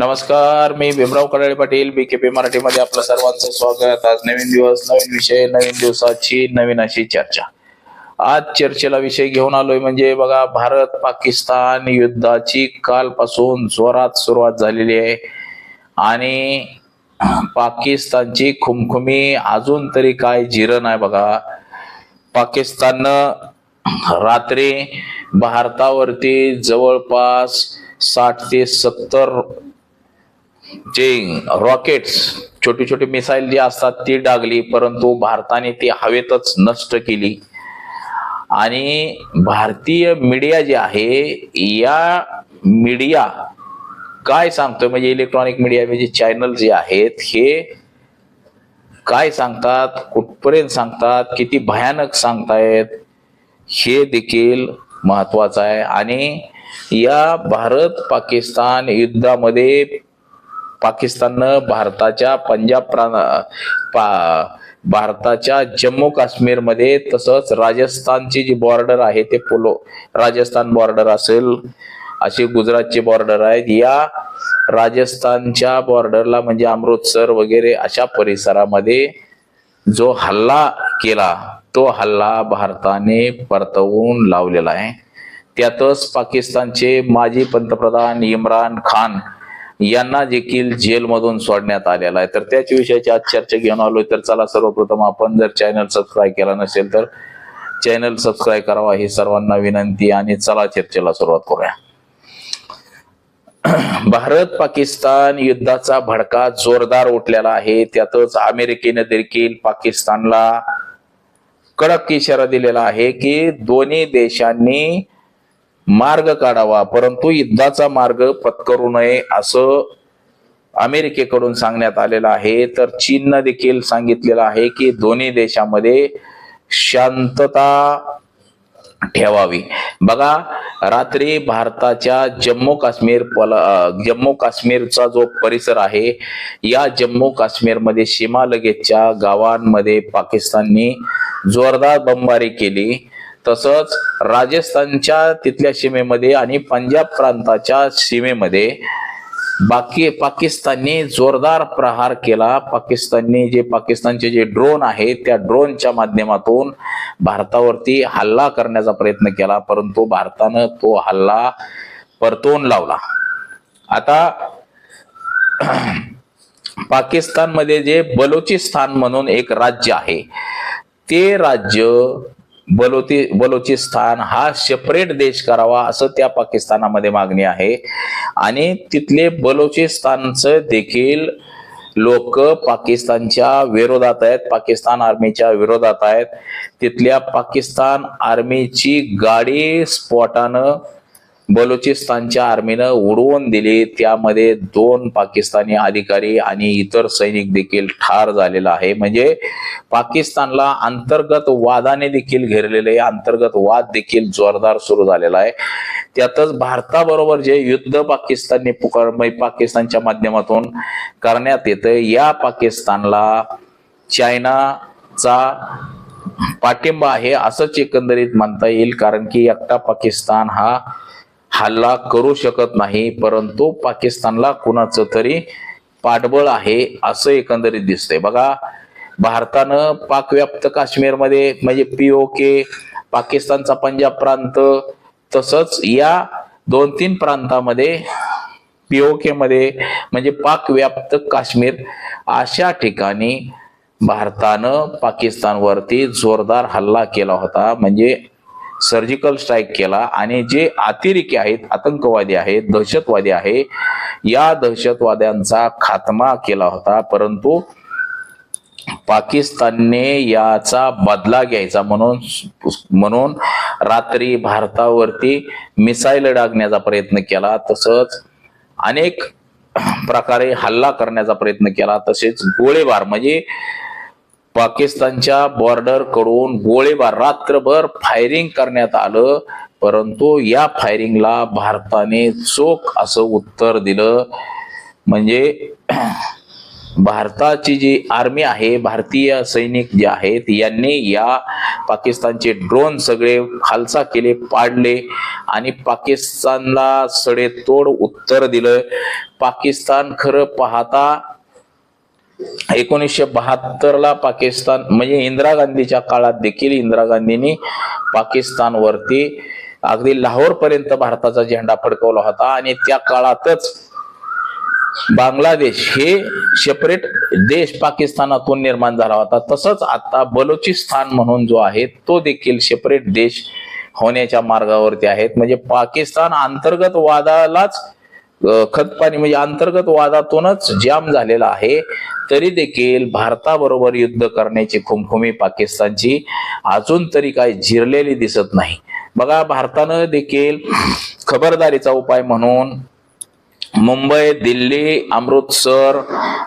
नमस्कार मी Bhimrao Kadale Patil B K P मराठीमध्ये आपलं सर्वांचं स्वागत. आज नवीन दिवस नवीन विषय नवीन दिवसाची नवीन अशी चर्चा. आज चर्चेला विषय घेऊन आलोय म्हणजे बघा भारत पाकिस्तान युद्धाची कालपासून जोरात सुरुवात झालेली आहे. आणि पाकिस्तानची खुमखुमी अजून तरी काय जिरण नाही बघा. पाकिस्ताननं रात्री भारतावरती जवळपास साठ ते सत्तर जे रॉकेट्स छोटी छोटी मिसाईल जी असतात ती डागली परंतु भारताने ती हवेतच नष्ट केली. आणि भारतीय मीडिया जे आहे या मीडिया काय सांगतोय? म्हणजे इलेक्ट्रॉनिक मीडिया म्हणजे चॅनल जे आहेत हे काय सांगतात? कुठपर्यंत सांगतात? किती भयानक सांगतायत? हे देखील महत्वाचं आहे. आणि या भारत पाकिस्तान युद्धामध्ये पाकिस्ताननं भारताच्या पंजाब प्रांत पा भारताच्या जम्मू काश्मीरमध्ये तसंच राजस्थानची जी बॉर्डर आहे ते पोलो राजस्थान बॉर्डर असेल अशी गुजरातची बॉर्डर आहेत. या राजस्थानच्या बॉर्डरला म्हणजे अमृतसर वगैरे अशा परिसरामध्ये जो हल्ला केला तो हल्ला भारताने परतवून लावलेला आहे. त्यातच पाकिस्तानचे माजी पंतप्रधान इम्रान खान यांना देखील जेलमधून सोडण्यात आलेला आहे. तर त्याच विषयाची आज चर्चा घेऊन आलोय. तर चला सर्वप्रथम आपण जर चॅनल सबस्क्राईब केला नसेल तर चॅनल सबस्क्राईब करावा ही सर्वांना विनंती आणि चला चर्चेला सुरुवात करूया. भारत पाकिस्तान युद्धाचा भडका जोरदार उठलेला आहे. त्यातच अमेरिकेने देखील पाकिस्तानला कडक इशारा दिलेला आहे की दोन्ही देशांनी मार्ग काढावा. परंतु युद्धाचा मार्ग पत्करू नये असं अमेरिकेकडून सांगण्यात आलेलं आहे. तर चीननं देखील सांगितलेलं आहे की दोन्ही देशामध्ये शांतता ठेवावी. बघा रात्री भारताच्या जम्मू काश्मीर पल जम्मू काश्मीरचा जो परिसर आहे या जम्मू काश्मीरमध्ये सीमा लगेचच्या गावांमध्ये पाकिस्ताननी जोरदार बंबारी केली. तसंच राजस्थानच्या तिथल्या सीमेमध्ये आणि पंजाब प्रांताच्या सीमेमध्ये बाकी पाकिस्तानने जोरदार प्रहार केला. पाकिस्तानने जे पाकिस्तानचे जे ड्रोन आहेत त्या ड्रोनच्या माध्यमातून भारतावरती हल्ला करण्याचा प्रयत्न केला परंतु भारतानं तो हल्ला परतवून लावला. आता पाकिस्तानमध्ये जे बलोचिस्तान म्हणून एक राज्य आहे ते राज्य बलोती बलोचिस्तान हा सेपरेट देश करावा असं त्या पाकिस्तानामध्ये मागणी आहे. आणि तिथले बलोचिस्तानचं देखील लोक पाकिस्तानच्या विरोधात आहेत पाकिस्तान आर्मीच्या विरोधात आहेत. तिथल्या पाकिस्तान आर्मीची गाडी स्फोटानं बलुचिस्तानच्या आर्मीनं उडवून दिली. त्यामध्ये दोन पाकिस्तानी अधिकारी आणि इतर सैनिक देखील ठार झालेला आहे. म्हणजे पाकिस्तानला अंतर्गत वादाने देखील घेरलेले अंतर्गत वाद देखील जोरदार सुरू झालेला आहे. त्यातच भारताबरोबर जे युद्ध पाकिस्तानने पुकार म्हणजे पाकिस्तानच्या माध्यमातून करण्यात येतं या पाकिस्तानला चायनाचा पाठिंबा आहे असंच एकंदरीत म्हणता येईल कारण की एकटा पाकिस्तान हा हल्ला करू शकत नाही परंतु पाकिस्तानला कुणाचं तरी पाठबळ आहे असं एकंदरीत दिसतंय. बघा भारतानं पाकव्याप्त काश्मीरमध्ये म्हणजे पीओके पाकिस्तानचा पंजाब प्रांत तसंच या दोन तीन प्रांतामध्ये पीओके मध्ये म्हणजे पाकव्याप्त काश्मीर अशा ठिकाणी भारतानं पाकिस्तानवरती जोरदार हल्ला केला होता. म्हणजे सर्जिकल स्ट्राईक केला आणि जे अतिरेकी आहेत आतंकवादी आहेत दहशतवादी आहे या दहशतवाद्यांचा खात्मा केला होता. परंतु पाकिस्तानने याचा बदला घ्यायचा म्हणून म्हणून रात्री भारतावरती मिसाईल डागण्याचा प्रयत्न केला. तसंच अनेक प्रकारे हल्ला करण्याचा प्रयत्न केला. तसेच गोळेबार म्हणजे पाकिस्तानच्या बॉर्डरकडून गोळीबार. रात्रभर फायरिंग करण्यात आलं परंतु या फायरिंगला भारताने चोख असं उत्तर दिलं. म्हणजे भारताची जी आर्मी आहे भारतीय सैनिक जे आहेत यांनी या पाकिस्तानचे ड्रोन सगळे खालसा केले पाडले आणि पाकिस्तानला सडेतोड उत्तर दिलं. पाकिस्तान खरं पाहता एकोणीसशे बहात्तरला पाकिस्तान म्हणजे इंदिरा गांधीच्या काळात देखील इंदिरा गांधींनी पाकिस्तानवरती अगदी लाहोर पर्यंत भारताचा झेंडा फडकवला होता. आणि त्या काळातच बांगलादेश हे सेपरेट देश पाकिस्तानातून निर्माण झाला होता. तसंच आता बलुचिस्तान म्हणून जो आहे तो देखील सेपरेट देश होण्याच्या मार्गावरती आहेत. म्हणजे पाकिस्तान अंतर्गत वादालाच खतपाणी म्हणजे अंतर्गत वादातूनच जाम झालेला आहे. तरी देखील भारताबरोबर युद्ध करण्याची खुमखुमी पाकिस्तानची अजून तरी काय जिरलेली दिसत नाही. बघा भारतानं देखील खबरदारीचा उपाय म्हणून मुंबई दिल्ली अमृतसर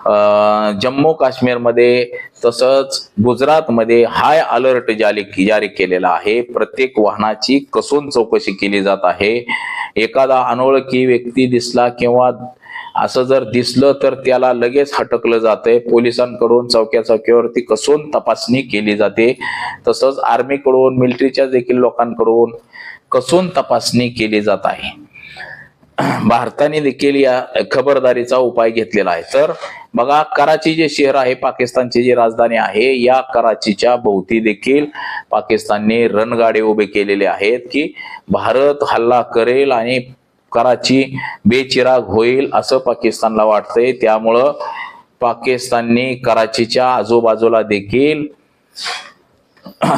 अ, जम्मू काश्मीरमध्ये तसंच गुजरातमध्ये हाय अलर्ट जारी जारी केलेला आहे. प्रत्येक वाहनाची कसून चौकशी केली जात आहे. एखादा अनोळखी व्यक्ती दिसला किंवा असं जर दिसलं तर त्याला लगेच हटकलं जातंय. पोलिसांकडून चौक्या चौक्यावरती कसून तपासणी केली जाते. तसंच आर्मीकडून मिलिटरीच्या देखील लोकांकडून कसून तपासणी केली जात आहे. भारताने देखील या खबरदारीचा उपाय घेतलेला आहे. तर बघा कराची जे शहर आहे पाकिस्तानची जी राजधानी आहे या कराचीच्या भोवती देखील पाकिस्तानने रणगाडे उभे केलेले आहेत की भारत हल्ला करेल आणि कराची बेचिराग होईल असं पाकिस्तानला वाटतंय. त्यामुळं पाकिस्तानने कराचीच्या आजूबाजूला देखील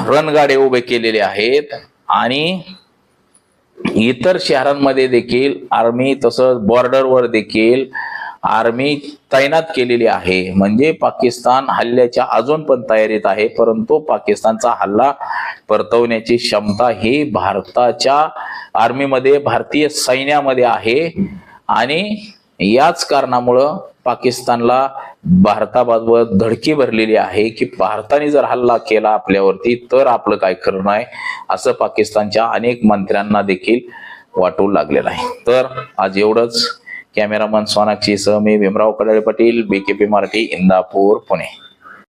रणगाडे उभे केलेले आहेत आणि इतर शहरांमध्ये देखील आर्मी तसंच बॉर्डरवर देखील आर्मी तैनात केलेली आहे. म्हणजे पाकिस्तान हल्ल्याच्या अजून पण तयारीत आहे परंतु पाकिस्तानचा हल्ला परतवण्याची क्षमता ही भारताच्या आर्मीमध्ये भारतीय सैन्यामध्ये आहे. आणि याच कारणामुळं पाकिस्तानला भारताबाबत धडकी भरलेली आहे की भारताने जर हल्ला केला आपल्यावरती तर आपलं काय करणार आहे? असं पाकिस्तानच्या अनेक मंत्र्यांना देखील वाटू लागलेलं आहे. तर आज एवढंच. कॅमेरामन सोनाक्षी सह मी भीमराव कडाळे पाटील पी मराठी इंदापूर पुणे.